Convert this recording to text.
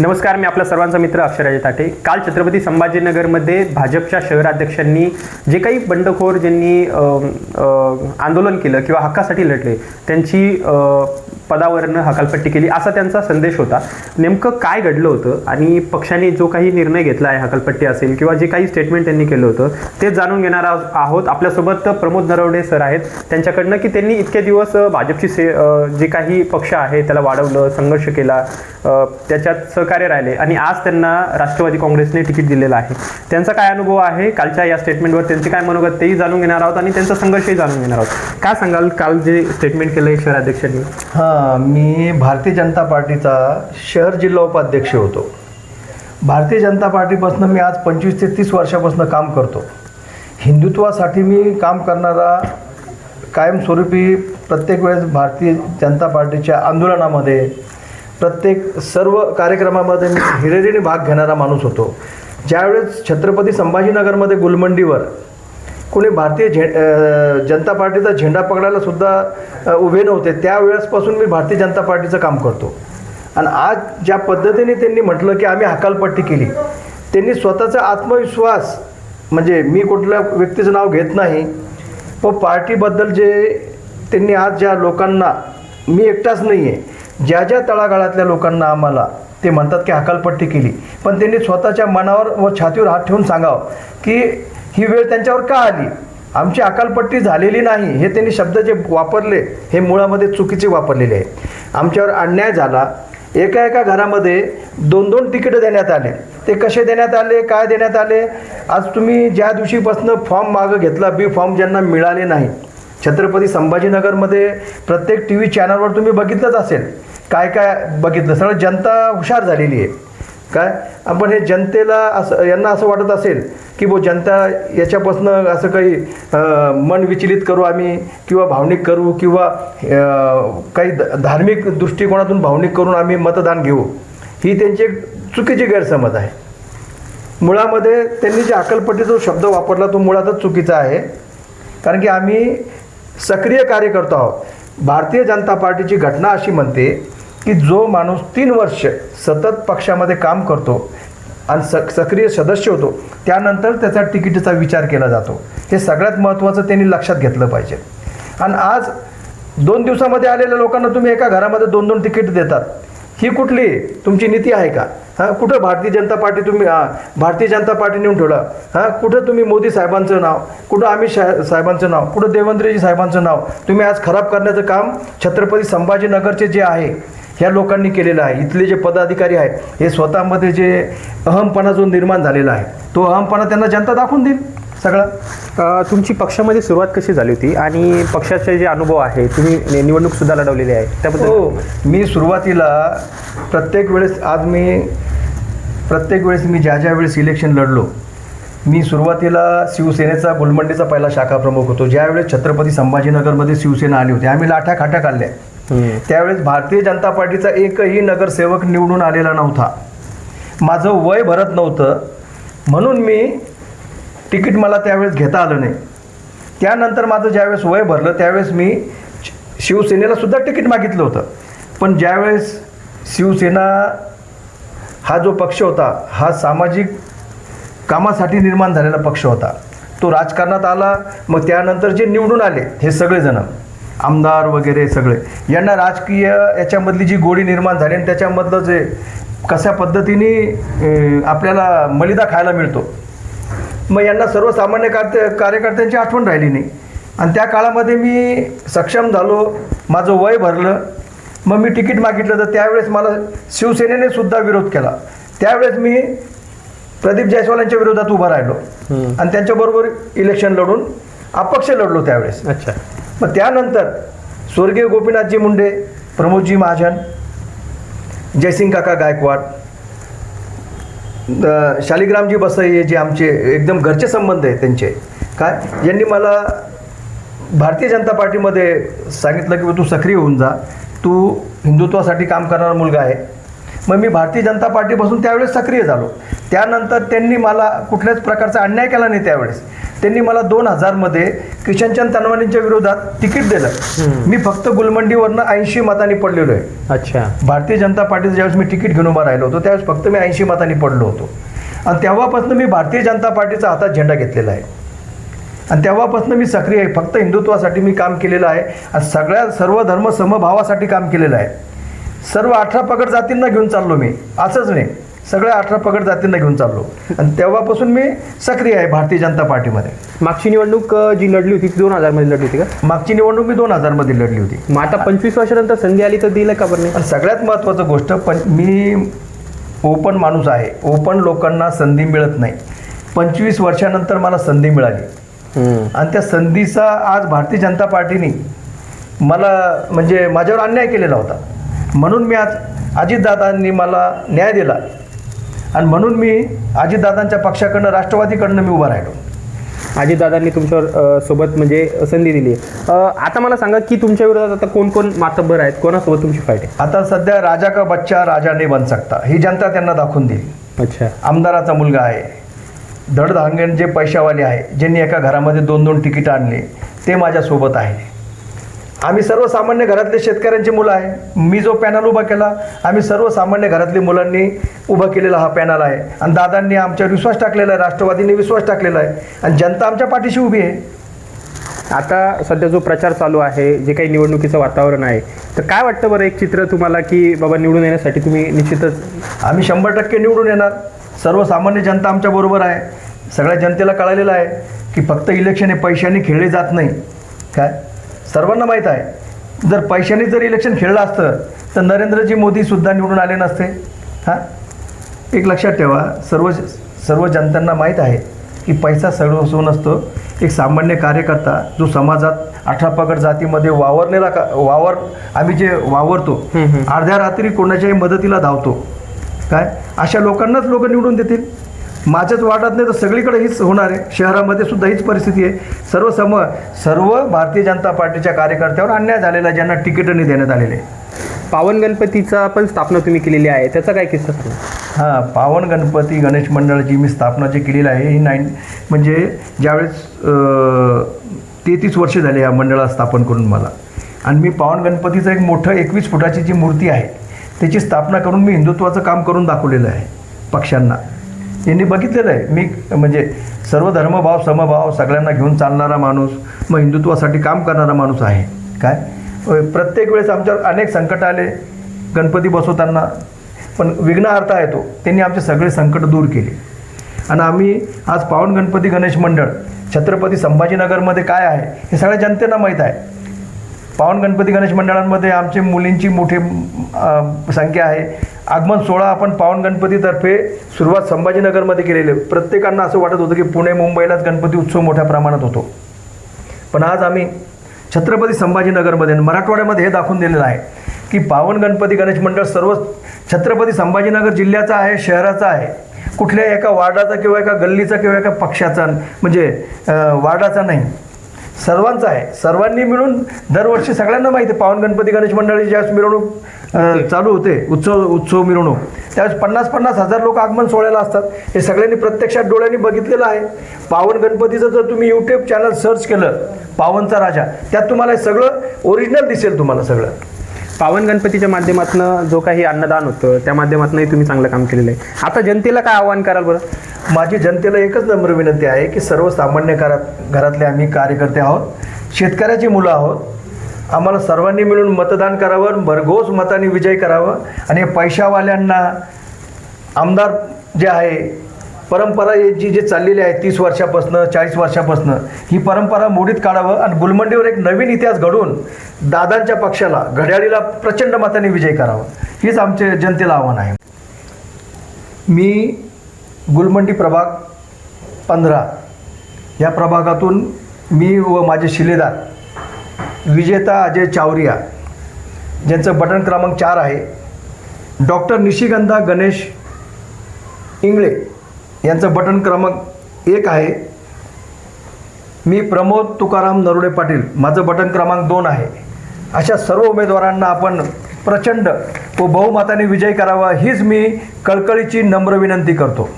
नमस्कार मी आपला सर्वांचा मित्र अक्षराजी ताटे. काल छत्रपती संभाजीनगरमध्ये भाजपच्या शहराध्यक्षांनी जे काही बंडखोर ज्यांनी आंदोलन केलं किंवा हक्कासाठी लढले त्यांची पदावरनं हकालपट्टी केली असा त्यांचा संदेश होता. नेमकं काय घडलं होतं आणि पक्षाने जो काही निर्णय घेतला आहे हकालपट्टी असेल किंवा जे काही स्टेटमेंट त्यांनी केलं होतं ते जाणून घेणार आहोत आपल्यासोबत प्रमोद नरवणे सर आहेत. त्यांच्याकडनं की त्यांनी इतके दिवस भाजपची से जे काही पक्ष आहे त्याला वाढवलं संघर्ष केला त्याच्यात सहकार्य राहिले. आणि आज त्यांना राष्ट्रवादी काँग्रेसने तिकीट दिलेलं आहे. त्यांचा काय अनुभव आहे? कालच्या या स्टेटमेंटवर त्यांचे काय मनोगत तेही जाणून घेणार आहोत आणि त्यांचा संघर्षही जाणून घेणार आहोत. काय सांगाल? काल जे स्टेटमेंट केलं आहे शहराध्यक्षांनी हां मी भारतीय जनता पार्टीचा शहर जिल्हा उपाध्यक्ष होतो. भारतीय जनता पार्टीपासून मी आज पंचवीस ते तीस वर्षापासून काम करतो. हिंदुत्वासाठी मी काम करणारा कायमस्वरूपी प्रत्येक वेळेस भारतीय जनता पार्टीच्या आंदोलनामध्ये प्रत्येक सर्व कार्यक्रमामध्ये मी हिरेरीने भाग घेणारा माणूस होतो. ज्यावेळेस छत्रपती संभाजीनगरमध्ये गुलमंडीवर कोणी भारतीय झे जनता पार्टीचा झेंडा पकडायला सुद्धा उभे नव्हते त्यावेळेसपासून मी भारतीय जनता पार्टीचं काम करतो. आणि आज ज्या पद्धतीने त्यांनी म्हटलं की आम्ही हकालपट्टी केली त्यांनी स्वतःचा आत्मविश्वास म्हणजे मी कुठल्या व्यक्तीचं नाव घेत नाही व पार्टीबद्दल जे त्यांनी आज ज्या लोकांना मी एकटाच नाही आहे ज्या ज्या तळागाळातल्या लोकांना आम्हाला ते म्हणतात की हकालपट्टी केली. पण त्यांनी स्वतःच्या मनावर व छातीवर हात ठेवून सांगावं की ही वेळ त्यांच्यावर का आली? आमची अकालपट्टी झालेली नाही हे त्यांनी शब्द जे वापरले हे मुळामध्ये चुकीचे वापरलेले आहे. आमच्यावर अन्याय झाला. एका एका घरामध्ये दोन दोन तिकीटं देण्यात आले. ते कसे देण्यात आले काय देण्यात आले? आज तुम्ही ज्या दिवशीपासून फॉर्म मागं घेतला बी फॉर्म ज्यांना मिळाले नाही. छत्रपती संभाजीनगरमध्ये प्रत्येक टी व्ही चॅनलवर तुम्ही बघितलंच असेल. काय काय बघितलं? सगळं जनता हुशार झालेली आहे. काय? आपण हे जनतेला असं यांना असं वाटत असेल की बो जनता याच्यापासनं असं काही मन विचलित करू आम्ही किंवा भावनिक करू किंवा काही धार्मिक दृष्टिकोनातून भावनिक करून आम्ही मतदान घेऊ ही त्यांची एक चुकीची गैरसमज आहे. मुळामध्ये त्यांनी जे अकलपट्टी जो शब्द वापरला तो मुळातच चुकीचा आहे. कारण की आम्ही सक्रिय कार्य करतो आहोत. भारतीय जनता पार्टीची घटना अशी म्हणते की जो माणूस तीन वर्ष सतत पक्षामध्ये काम करतो आणि स सक्रिय सदस्य होतो त्यानंतर त्याचा तिकिटीचा विचार केला जातो. हे सगळ्यात महत्त्वाचं त्यांनी लक्षात घेतलं पाहिजे. आणि आज दोन दिवसामध्ये आलेल्या लोकांना तुम्ही एका घरामध्ये दोन दोन तिकीट देतात. ही कुठली तुमची नीती आहे का? हां कुठं भारतीय जनता पार्टी तुम्ही भारतीय जनता पार्टी नेऊन ठेवलं? हां कुठं तुम्ही मोदी साहेबांचं नाव कुठं अमित शा साहेबांचं नाव कुठं देवेंद्रजी साहेबांचं नाव तुम्ही आज खराब करण्याचं काम छत्रपती संभाजीनगरचे जे आहे ह्या लोकांनी केलेलं आहे. इथले जे पदाधिकारी आहेत हे स्वतःमध्ये जे अहमपणा जो निर्माण झालेला आहे तो अहमपणा त्यांना जनता दाखवून देईल सगळा. तुमची पक्षामध्ये सुरुवात कशी झाली होती? आणि पक्षाचे जे अनुभव आहे तुम्ही नि- निवडणूक सुद्धा लढवलेली आहे त्याबद्दल? हो मी सुरुवातीला प्रत्येक वेळेस आज मी प्रत्येक वेळेस मी ज्या ज्या वेळेस इलेक्शन लढलो मी सुरुवातीला शिवसेनेचा गुलमंडीचा पहिला शाखा प्रमुख होतो. ज्यावेळेस छत्रपती संभाजीनगरमध्ये शिवसेना आली होती आम्ही लाठ्या खाट्या काढल्या. त्यावेळेस भारतीय जनता पार्टीचा एकही नगरसेवक निवडून आलेला नव्हता. माझं वय भरत नव्हतं. म्हणून मी तिकीट मला त्यावेळेस घेता आलं नाही. त्यानंतर माझं ज्यावेळेस वय भरलं त्यावेळेस मी शि- शिवसेनेला सुद्धा तिकीट मागितलं होतं. पण ज्यावेळेस शिवसेना हा जो पक्ष होता हा सामाजिक कामासाठी निर्माण झालेला पक्ष होता तो राजकारणात आला मग त्यानंतर जे निवडून आले हे सगळेजण आमदार वगैरे सगळे. यांना राजकीय याच्यामधली जी गोडी निर्माण झाली आणि त्याच्यामधलं जे कशा पद्धतीने आपल्याला मलिदा खायला मिळतो. मग यांना सर्वसामान्य कार्य कार्यकर्त्यांची आठवण राहिली नाही. आणि त्या काळामध्ये मी सक्षम झालो माझं वय भरलं. मग मी तिकीट मागितलं तर त्यावेळेस मला शिवसेनेने सुद्धा विरोध केला. त्यावेळेस मी प्रदीप जायस्वाल यांच्या विरोधात उभा राहिलो. आणि त्यांच्याबरोबर इलेक्शन लढून अपक्ष लढलो त्यावेळेस. अच्छा. मग त्यानंतर स्वर्गीय गोपीनाथजी मुंडे प्रमोदजी महाजन जयसिंग काका गायकवाड शालिग्रामजी बसई हे जे आमचे एकदम घरचे संबंध आहेत त्यांचे. काय? यांनी मला भारतीय जनता पार्टीमध्ये सांगितलं की तू सक्रिय होऊन जा. तू हिंदुत्वासाठी काम करणारा मुलगा आहे. मग मी भारतीय जनता पार्टीपासून त्यावेळेस सक्रिय झालो. त्यानंतर त्यांनी मला कुठल्याच प्रकारचा अन्याय केला नाही त्यावेळेस. त्यांनी मला दोन हजारमध्ये किशनचंद तनवानींच्या विरोधात तिकीट दिलं. मी फक्त गुलमंडीवरनं ऐंशी मतांनी पडलेलो आहे. अच्छा. भारतीय जनता पार्टीचं ज्यावेळेस मी तिकीट घेऊन उभा राहिलो होतो त्यावेळेस फक्त मी ऐंशी मतांनी पडलो होतो. आणि तेव्हापासून मी भारतीय जनता पार्टीचा हातात झेंडा घेतलेला आहे. आणि तेव्हापासून मी सक्रिय आहे. फक्त हिंदुत्वासाठी मी काम केलेलं आहे आणि सगळ्या सर्व धर्म समभावासाठी काम केलेलं आहे. सर्व अठरा पगड जातींना घेऊन चाललो मी. असंच नाही. सगळ्या अठरा पगड जातींना घेऊन चाललो. आणि तेव्हापासून मी सक्रिय आहे भारतीय जनता पार्टीमध्ये. मागची निवडणूक जी लढली होती ती दोन हजारमध्ये लढली होती का? मागची निवडणूक मी दोन हजारमध्ये लढली होती. मग आता पंचवीस वर्षानंतर संधी आली तर दिलं का बरं सगळ्यात महत्त्वाचं गोष्ट पण मी ओपन माणूस आहे. ओपन लोकांना संधी मिळत नाही. पंचवीस वर्षानंतर मला संधी मिळाली. आणि त्या संधीचा आज भारतीय जनता पार्टीने मला म्हणजे माझ्यावर अन्याय केलेला होता. म्हणून मी आज अजितदादांनी मला न्याय दिला. आणि म्हणून मी अजितदादांच्या पक्षाकडनं राष्ट्रवादीकडनं मी उभा राहिलो. अजितदादांनी तुमच्यावर सोबत म्हणजे संधी दिली. आता मला सांगा की तुमच्या विरोधात आता कोण कोण मातब्बर आहेत? कोणासोबत तुमची फाईट आहे? आता सध्या राजा का बच्चा राजा नाही बन सकता. ही जनता त्यांना दाखवून दिली अच्छा. आमदाराचा मुलगा आहे. धडधांगण जे पैशावाले आहे ज्यांनी एका घरामध्ये दोन दोन तिकीट आणले ते माझ्यासोबत आहे. आम्ही सर्वसामान्य घरातले शेतकऱ्यांची मुलं आहे. मी जो पॅनल उभा केला आम्ही सर्वसामान्य घरातली मुलांनी उभा केलेला हा पॅनल आहे. आणि दादांनी आमच्यावर विश्वास टाकलेला आहे राष्ट्रवादीने विश्वास टाकलेला आहे. आणि जनता आमच्या पाठीशी उभी आहे. आता सध्या जो प्रचार चालू आहे जे काही निवडणुकीचं वातावरण आहे तर काय वाटतं बरं एक चित्र तुम्हाला की बाबा निवडून येण्यासाठी तुम्ही निश्चितच आम्ही शंभर टक्के निवडून येणार. सर्वसामान्य जनता आमच्या बरोबर आहे. सगळ्या जनतेला कळालेलं आहे की फक्त इलेक्शन हे पैशाने खेळले जात नाही. काय? सर्वांना माहीत आहे जर पैशाने जर इलेक्शन खेळलं असतं तर नरेंद्रजी मोदीसुद्धा निवडून आले नसते. हां? एक लक्षात ठेवा सर्व सर्व जनतांना माहीत आहे की पैसा सर्वस्व नसतो एक सामान्य कार्यकर्ता जो समाजात अठरा पगड जातीमध्ये वावरलेला का वावर आम्ही जे वावरतो. अर्ध्या रात्री कोणाच्याही मदतीला धावतो. काय? अशा लोकांनाच लोक निवडून देतील. माझ्याच वाटत नाही तर सगळीकडे हीच होणार आहे. शहरामध्ये सुद्धा हीच परिस्थिती आहे. सर्व सम सर्व भारतीय जनता पार्टीच्या कार्यकर्त्यावर अन्याय झालेला आहे, ज्यांना तिकीटही देण्यात आलेले आहे. पावन गणपतीचा पण स्थापना तुम्ही केलेली आहे. त्याचा काय किस्सा हां पावन गणपती गणेश मंडळाची मी स्थापना जी केलेली आहे ही नाईन म्हणजे ज्यावेळेस तेहतीस वर्ष झाले या मंडळाला स्थापन करून मला. आणि मी पावन गणपतीचं एक मोठं एकवीस फुटाची जी मूर्ती आहे त्याची स्थापना करून मी हिंदुत्वाचं काम करून दाखवलेलं आहे पक्षांना यांनी बघितलेलं आहे. मी म्हणजे सर्व धर्मभाव समभाव सगळ्यांना घेऊन चालणारा माणूस मग हिंदुत्वासाठी काम करणारा माणूस आहे. काय? प्रत्येक वेळेस आमच्यावर अनेक संकट आले गणपती बसवताना. पण विघ्नहर्ता येतो त्यांनी आमचे सगळे संकट दूर केले. आणि आम्ही आज पावन गणपती गणेश मंडळ छत्रपती संभाजीनगरमध्ये काय आहे हे सगळ्या जनतेला माहीत आहे. पावन गणपती गणेश मंडळांमध्ये आमचे मुलींची मोठी संख्या आहे. आगमन सोहळा आपण पावन गणपतीतर्फे सुरुवात संभाजीनगरमध्ये केलेले प्रत्येकांना असं वाटत होतं की पुणे मुंबईलाच गणपती उत्सव मोठ्या प्रमाणात होतो. पण आज आम्ही छत्रपती संभाजीनगरमध्ये मराठवाड्यामध्ये हे दाखवून दिलेलं आहे की पावन गणपती गणेश मंडळ सर्व छत्रपती संभाजीनगर जिल्ह्याचा आहे शहराचा आहे. कुठल्या एका वार्डाचा किंवा एका गल्लीचा किंवा एका पक्षाचा म्हणजे वार्डाचा नाही. सर्वांचा आहे. सर्वांनी मिळून दरवर्षी सगळ्यांना माहिती आहे पावन गणपती गणेश मंडळाची ज्यावेळेस मिरवणूक चालू होते उत्सव उत्सव मिरवणूक त्यावेळेस पन्नास पन्नास हजार लोक आगमन सोहळ्याला असतात. हे सगळ्यांनी प्रत्यक्षात डोळ्यांनी बघितलेलं आहे. पावन गणपतीचं जर तुम्ही यूट्यूब चॅनल सर्च केलं पावनचा राजा त्यात तुम्हाला हे सगळं ओरिजिनल दिसेल तुम्हाला सगळं. पावन गणपतीच्या माध्यमातून जो काही अन्नदान होतं त्या माध्यमातूनही तुम्ही चांगलं काम केलेलं आहे. आता जनतेला काय आव्हान कराल बरं? माझी जनतेला एकच नम्र विनंती आहे की सर्वसामान्य घरात घरातले आम्ही कार्यकर्ते आहोत शेतकऱ्याची मुलं आहोत. आम्हाला सर्वांनी मिळून मतदान करावं भरघोस मताने विजय करावं. आणि हे पैशावाल्यांना आमदार जे आहे परंपरा जी जी चाललेली आहे तीस वर्षापासनं चाळीस वर्षापासनं ही परंपरा मोडीत काढावं आणि गुलमंडीवर एक नवीन इतिहास घडवून दादांच्या पक्षाला घड्याळीला प्रचंड मताने विजय करावा. हेच आमचे जनतेला आव्हान आहे. मी गुलमंडी प्रभाग पंधरा. या प्रभागातून मी व माझे शिलेदार विजेता अजय चावरिया ज्यांचं बटन क्रमांक चार आहे डॉक्टर निशिगंधा गणेश इंगळे यांचं बटन क्रमांक एक आहे. मी प्रमोद तुकाराम नरोडे पाटील माझं बटन क्रमांक दोन आहे. अशा सर्व उमेदवारांना आपण प्रचंड व बहुमताने विजय करावा हीच मी कळकळीची नम्र विनंती करतो.